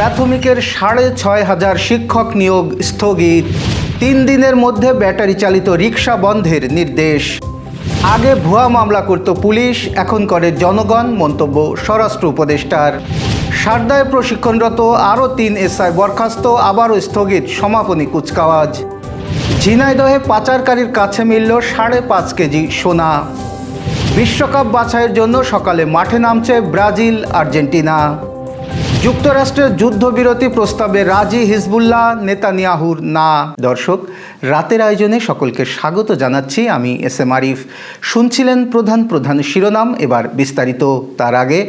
প্রাথমিকের সাড়ে ছয় হাজার শিক্ষক নিয়োগ স্থগিত। তিন দিনের মধ্যে ব্যাটারি চালিত রিক্সা বন্ধের নির্দেশ। আগে ভুয়া মামলা করত পুলিশ, এখন করে জনগণ, মন্তব্য স্বরাষ্ট্র উপদেষ্টার। সারদায় প্রশিক্ষণরত আরও তিন এসআই বরখাস্ত, আবারও স্থগিত সমাপনী কুচকাওয়াজ। ঝিনাইদহে পাচারকারীর কাছে মিলল সাড়ে পাঁচ কেজি সোনা। বিশ্বকাপ বাছাইয়ের জন্য সকালে মাঠে নামছে ব্রাজিল, আর্জেন্টিনা। যুক্তরাষ্ট্রের যুদ্ধবিরতি প্রস্তাবে রাজি হিজবুল্লাহ নেতানিয়াহুর না। দর্শক, রাতের আয়োজনে সকলকে স্বাগত জানাচ্ছি আমি এস এম আরিফ। শুনছিলেন প্রধান প্রধান শিরোনাম, এবার বিস্তারিত। তার আগে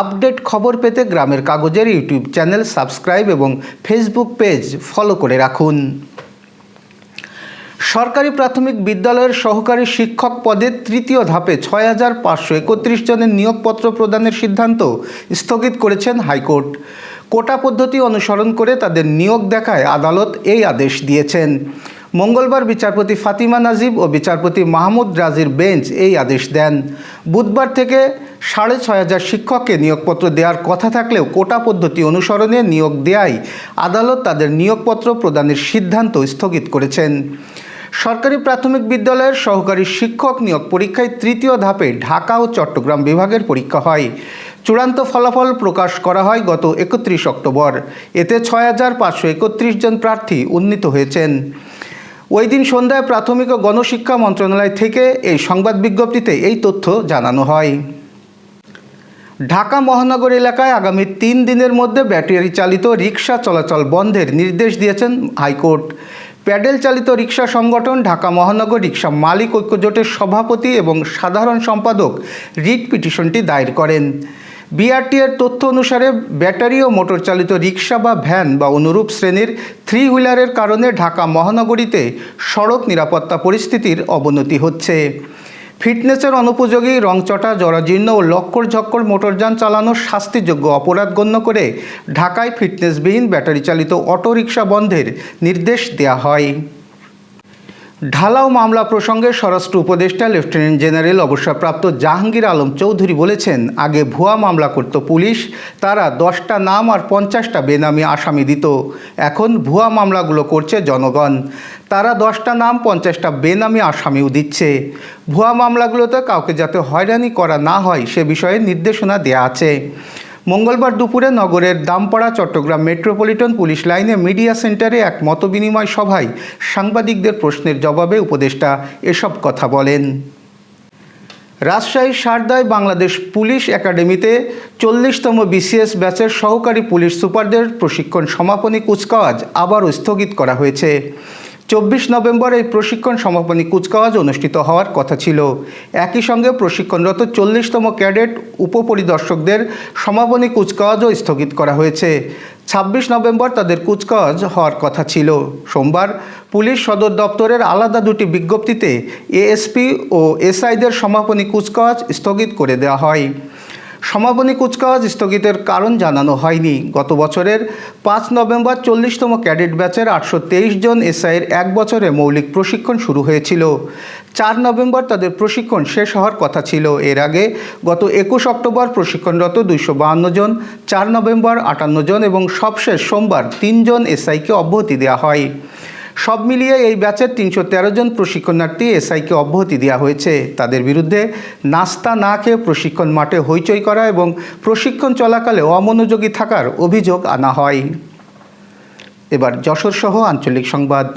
আপডেট খবর পেতে গ্রামের কাগজের ইউটিউব চ্যানেল সাবস্ক্রাইব এবং ফেসবুক পেজ ফলো করে রাখুন। সরকারি প্রাথমিক বিদ্যালয়ের সহকারী শিক্ষক পদে তৃতীয় ধাপে ছয় হাজার পাঁচশো একত্রিশ জনের নিয়োগপত্র প্রদানের সিদ্ধান্ত স্থগিত করেছেন হাইকোর্ট। কোটা পদ্ধতি অনুসরণ করে তাদের নিয়োগ দেখায় আদালত এই আদেশ দিয়েছেন। মঙ্গলবার বিচারপতি ফাতিমা নাজিব ও বিচারপতি মাহমুদ রাজির বেঞ্চ এই আদেশ দেন। বুধবার থেকে সাড়ে ছয় হাজার শিক্ষককে নিয়োগপত্র দেওয়ার কথা থাকলেও কোটা পদ্ধতি অনুসরণে নিয়োগ দেয়ায় আদালত তাদের নিয়োগপত্র প্রদানের সিদ্ধান্ত স্থগিত করেছেন। সরকারি প্রাথমিক বিদ্যালয়ের সহকারী শিক্ষক নিয়োগ পরীক্ষায় তৃতীয় ধাপে ঢাকা ও চট্টগ্রাম বিভাগের পরীক্ষা হয়। চূড়ান্ত ফলাফল প্রকাশ করা হয় গত একত্রিশ অক্টোবর। এতে ছয় হাজার পাঁচশো একত্রিশ জন প্রার্থী উন্নীত হয়েছেন। ওই দিন সন্ধ্যায় প্রাথমিক ও গণশিক্ষা মন্ত্রণালয় থেকে এই সংবাদ বিজ্ঞপ্তিতে এই তথ্য জানানো হয়। ঢাকা মহানগর এলাকায় আগামী তিন দিনের মধ্যে ব্যাটারি চালিত রিক্সা চলাচল বন্ধের নির্দেশ দিয়েছেন হাইকোর্ট। প্যাডেল চালিত রিক্সা সংগঠন ঢাকা মহানগর রিক্সা মালিক ঐক্যজোটের সভাপতি এবং সাধারণ সম্পাদক রিট পিটিশনটি দায়ের করেন। বিআরটিএর তথ্য অনুসারে ব্যাটারি ও মোটর চালিত রিক্সা বা ভ্যান বা অনুরূপ শ্রেণির থ্রি হুইলারের কারণে ঢাকা মহানগরীতে সড়ক নিরাপত্তা পরিস্থিতির অবনতি হচ্ছে। ফিটনেসের অনুপযোগী, রংচটা, জরাজীর্ণ ও লক্কর ঝক্কর মোটরযান চালানো শাস্তিযোগ্য অপরাধ গণ্য করে ঢাকায় ফিটনেসবিহীন ব্যাটারি চালিত অটোরিকশা বন্ধের নির্দেশ দেওয়া হয়। ঢালাও মামলা প্রসঙ্গে স্বরাষ্ট্র উপদেষ্টা লেফটেন্যান্ট জেনারেল অবসরপ্রাপ্ত জাহাঙ্গীর আলম চৌধুরী বলেছেন, আগে ভুয়া মামলা করত পুলিশ, তারা দশটা নাম আর পঞ্চাশটা বেনামি আসামি দিত। এখন ভুয়া মামলাগুলো করছে জনগণ। তারা দশটা নাম, পঞ্চাশটা বেনামি আসামিও দিচ্ছে। ভুয়া মামলাগুলোতে কাউকে যাতে হয়রানি করা না হয়, সে বিষয়ে নির্দেশনা দেয়া আছে। মঙ্গলবার দুপুরে নগরের দামপাড়া, চট্টগ্রাম মেট্রোপলিটন পুলিশ লাইনে মিডিয়া সেন্টারে এক মতবিনিময় সভায় সাংবাদিকদের প্রশ্নের জবাবে উপদেষ্টা এসব কথা বলেন। রাজশাহী সারদায় বাংলাদেশ পুলিশ একাডেমিতে চল্লিশতম বিসিএস ব্যাচের সহকারী পুলিশ সুপারদের প্রশিক্ষণ সমাপনী কুচকাওয়াজ আবারও স্থগিত করা হয়েছে। চব্বিশ নভেম্বর এই প্রশিক্ষণ সমাপনী কুচকাওয়াজ অনুষ্ঠিত হওয়ার কথা ছিল। একই সঙ্গে প্রশিক্ষণরত চল্লিশতম ক্যাডেট উপপরিদর্শকদের সমাপনী কুচকাওয়াজও স্থগিত করা হয়েছে। ছাব্বিশ নভেম্বর তাদের কুচকাওয়াজ হওয়ার কথা ছিল। সোমবার পুলিশ সদর দপ্তরের আলাদা দুটি বিজ্ঞপ্তিতে এএসপি ও এসআইদের সমাপনী কুচকাওয়াজ স্থগিত করে দেওয়া হয়। সমাপনী কুচকাওয়াজ স্থগিতের কারণ জানানো হয়নি। গত বছরের পাঁচ নভেম্বর চল্লিশতম ক্যাডেট ব্যাচের আটশো তেইশ জন এসআইয়ের এক বছরে মৌলিক প্রশিক্ষণ শুরু হয়েছিল। চার নভেম্বর তাদের প্রশিক্ষণ শেষ হওয়ার কথা ছিল। এর আগে গত একুশ অক্টোবর প্রশিক্ষণরত দুইশো বাহান্ন জন, চার নভেম্বর আটান্ন জন এবং সবশেষ সোমবার তিনজন এসআইকে অব্যাহতি দেওয়া হয়। সব মিলিয়ে এই ব্যাচের তিনশো তেরো জন প্রশিক্ষণার্থী এসআইকে অব্যাহতি দেওয়া হয়েছে। তাদের বিরুদ্ধে নাস্তা না খেয়ে প্রশিক্ষণ মাঠে হইচই করা এবং প্রশিক্ষণ চলাকালে অমনোযোগী থাকার অভিযোগ আনা হয়। এবার যশোর সহ আঞ্চলিক সংবাদ।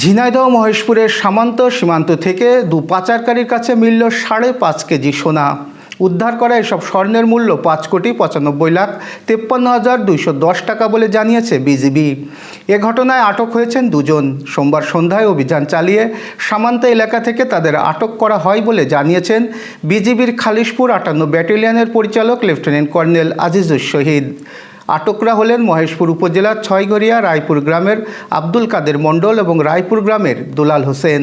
ঝিনাইদহ মহেশপুরের সামান্ত সীমান্ত থেকে দু পাচারকারীর কাছে মিলল সাড়ে পাঁচ কেজি সোনা। উদ্ধার করা এসব স্বর্ণের মূল্য পাঁচ কোটি পঁচানব্বই লাখ তেপ্পান্ন হাজার দুইশো দশ টাকা বলে জানিয়েছে বিজিবি। এ ঘটনায় আটক হয়েছেন দুজন। সোমবার সন্ধ্যায় অভিযান চালিয়ে সামান্ত এলাকা থেকে তাদের আটক করা হয় বলে জানিয়েছেন বিজিবির খালিশপুর আটান্ন ব্যাটালিয়নের পরিচালক লেফটেন্যান্ট কর্নেল আজিজুর শহীদ। আটকরা হলেন মহেশপুর উপজেলার ছয়গড়িয়া রায়পুর গ্রামের আব্দুল কাদের মণ্ডল এবং রায়পুর গ্রামের দুলাল হোসেন।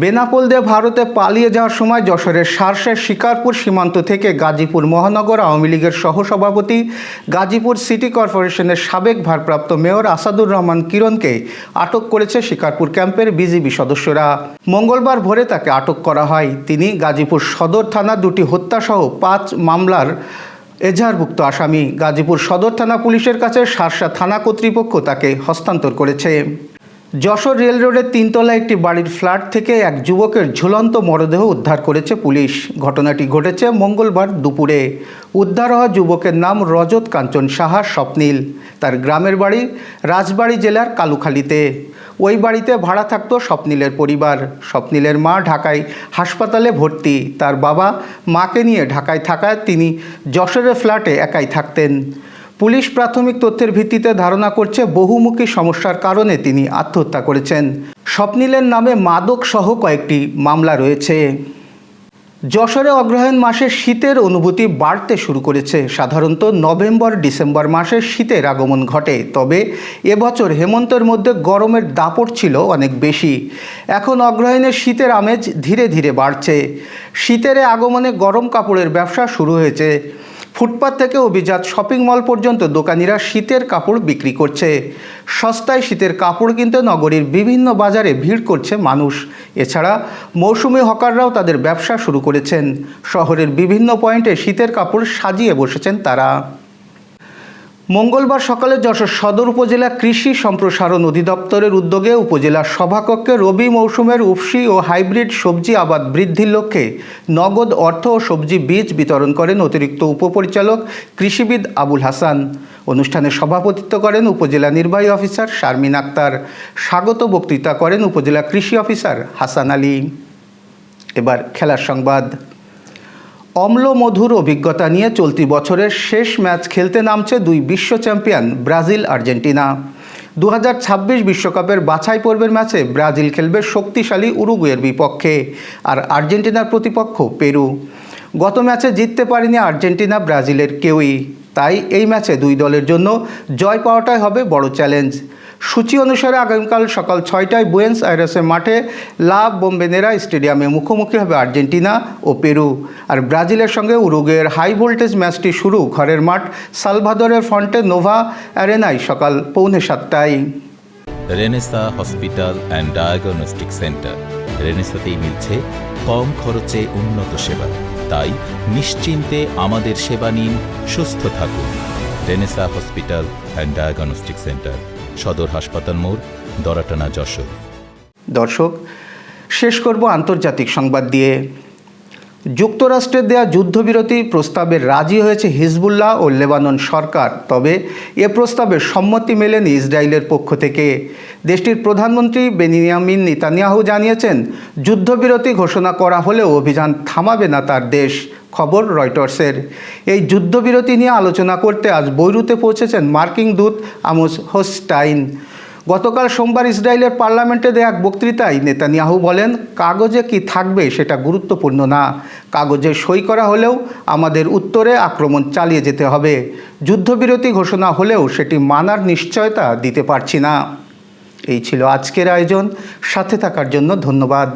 বেনাপোল দিয়ে ভারতে পালিয়ে যাওয়ার সময় যশোরের সারসের শিকারপুর সীমান্ত থেকে গাজীপুর মহানগর আওয়ামী লীগের সহসভাপতি, গাজীপুর সিটি কর্পোরেশনের সাবেক ভারপ্রাপ্ত মেয়র আসাদুর রহমান কিরণকে আটক করেছে শিকারপুর ক্যাম্পের বিজিবি সদস্যরা। মঙ্গলবার ভোরে তাকে আটক করা হয়। তিনি গাজীপুর সদর থানা দুটি হত্যাসহ পাঁচ মামলার এজাহারভুক্ত আসামি। গাজীপুর সদর থানা পুলিশের কাছে শার্শা থানা কর্তৃপক্ষ তাকে হস্তান্তর করেছে। যশোর রেল রোডের তিনতলা একটি বাড়ির ফ্ল্যাট থেকে এক যুবকের ঝুলন্ত মরদেহ উদ্ধার করেছে পুলিশ। ঘটনাটি ঘটেছে মঙ্গলবার দুপুরে। উদ্ধার হওয়া যুবকের নাম রজত কাঞ্চন সাহা স্বপ্নীল। তার গ্রামের বাড়ি রাজবাড়ি জেলার কালুখালীতে। ওই বাড়িতে ভাড়া থাকত স্বপ্নীলের পরিবার। স্বপ্নীলের মা ঢাকায় হাসপাতালে ভর্তি। তার বাবা মাকে নিয়ে ঢাকায় থাকায় তিনি যশোরের ফ্ল্যাটে একাই থাকতেন। পুলিশ প্রাথমিক তথ্যের ভিত্তিতে ধারণা করছে বহুমুখী সমস্যার কারণে তিনি আত্মহত্যা করেছেন। স্বপ্নীলের নামে মাদক সহ কয়েকটি মামলা রয়েছে। যশোরে অগ্রহায়ণ মাসে শীতের অনুভূতি বাড়তে শুরু করেছে। সাধারণত নভেম্বর, ডিসেম্বর মাসে শীতের আগমন ঘটে, তবে এবছর হেমন্তের মধ্যে গরমের দাপট ছিল অনেক বেশি। এখন অগ্রহায়ণের শীতের আমেজ ধীরে ধীরে বাড়ছে। শীতের আগমনে গরম কাপড়ের ব্যবসা শুরু হয়েছে। ফুটপাত থেকে অভিজাত শপিং মল পর্যন্ত দোকানিরা শীতের কাপড় বিক্রি করছে। সস্তায় শীতের কাপড় কিনতে নগরীর বিভিন্ন বাজারে ভিড় করছে মানুষ। এছাড়া মৌসুমি হকাররাও তাদের ব্যবসা শুরু করেছেন। শহরের বিভিন্ন পয়েন্টে শীতের কাপড় সাজিয়ে বসেছেন তারা। মঙ্গলবার সকালে যশোর সদর উপজেলা কৃষি সম্প্রসারণ অধিদপ্তরের উদ্যোগে উপজেলা সভাকক্ষে রবি মৌসুমের উফসি ও হাইব্রিড সবজি আবাদ বৃদ্ধির লক্ষ্যে নগদ অর্থ ও সবজি বীজ বিতরণ করেন অতিরিক্ত উপপরিচালক কৃষিবিদ আবুল হাসান। অনুষ্ঠানে সভাপতিত্ব করেন উপজেলা নির্বাহী অফিসার শারমিন আক্তার। স্বাগত বক্তৃতা করেন উপজেলা কৃষি অফিসার হাসান আলী। এবার খেলার সংবাদ। অম্ল মধুর অভিজ্ঞতা নিয়ে চলতি বছরের শেষ ম্যাচ খেলতে নামছে দুই বিশ্ব চ্যাম্পিয়ন, ব্রাজিল, আর্জেন্টিনা। দু বিশ্বকাপের বাছাই পর্বের ম্যাচে ব্রাজিল খেলবে শক্তিশালী উরুগুয়ের বিপক্ষে আর আর্জেন্টিনার প্রতিপক্ষ পেরু। গত ম্যাচে জিততে পারেনি আর্জেন্টিনা, ব্রাজিলের কেউই। তাই এই ম্যাচে দুই দলের জন্য জয় পাওয়াটাই হবে বড় চ্যালেঞ্জ। সূচি অনুসারে আগামীকাল সকাল ছয়টায় বুয়েন্স আইরেসের মাঠে লা বোম্বেনেরা স্টেডিয়ামে মুখোমুখি হবে আর্জেন্টিনা ও পেরু। আর ব্রাজিলের সঙ্গে উরুগুয়ের হাই ভোল্টেজ ম্যাচটি শুরু, ঘরের মাঠ সালভাদরের ফন্টে নোভা অ্যারেনায় সকাল পৌনে সাতটায়। Renaissance hospital and diagnostic centre. রেনেসাতেই মিলছে কম খরচে উন্নত সেবা। তাই নিশ্চিন্তে আমাদের সেবা নিন, সুস্থ থাকুন। Renaissance hospital and diagnostic centre. সদর হাসপাতাল মোড়, দরাটানা যশোর। দর্শক, শেষ করব আন্তর্জাতিক সংবাদ দিয়ে। যুক্তরাষ্ট্রের দেয়া যুদ্ধবিরতি প্রস্তাবে রাজি হয়েছে হিজবুল্লাহ ও লেবানন সরকার, তবে এ প্রস্তাবে সম্মতি মেলেনি ইসরায়েলের পক্ষ থেকে। দেশটির প্রধানমন্ত্রী বেনিয়ামিন নেতানিয়াহু জানিয়েছেন, যুদ্ধবিরতি ঘোষণা করা হলেও অভিযান থামাবে না তার দেশ। খবর রয়টার্সের। এই যুদ্ধবিরতি নিয়ে আলোচনা করতে আজ বৈরুতে পৌঁছেছেন মার্কিন দূত আমোস হোস্টাইন। গতকাল সোমবার ইসরায়েলের পার্লামেন্টে দেয়া এক বক্তৃতায় নেতানিয়াহু বলেন, কাগজে কি থাকবে সেটা গুরুত্বপূর্ণ না। কাগজে সই করা হলেও আমাদের উত্তরে আক্রমণ চালিয়ে যেতে হবে। যুদ্ধবিরতি ঘোষণা হলেও সেটি মানার নিশ্চয়তা দিতে পারছি না। এই ছিল আজকের আয়োজন। সাথে থাকার জন্য ধন্যবাদ।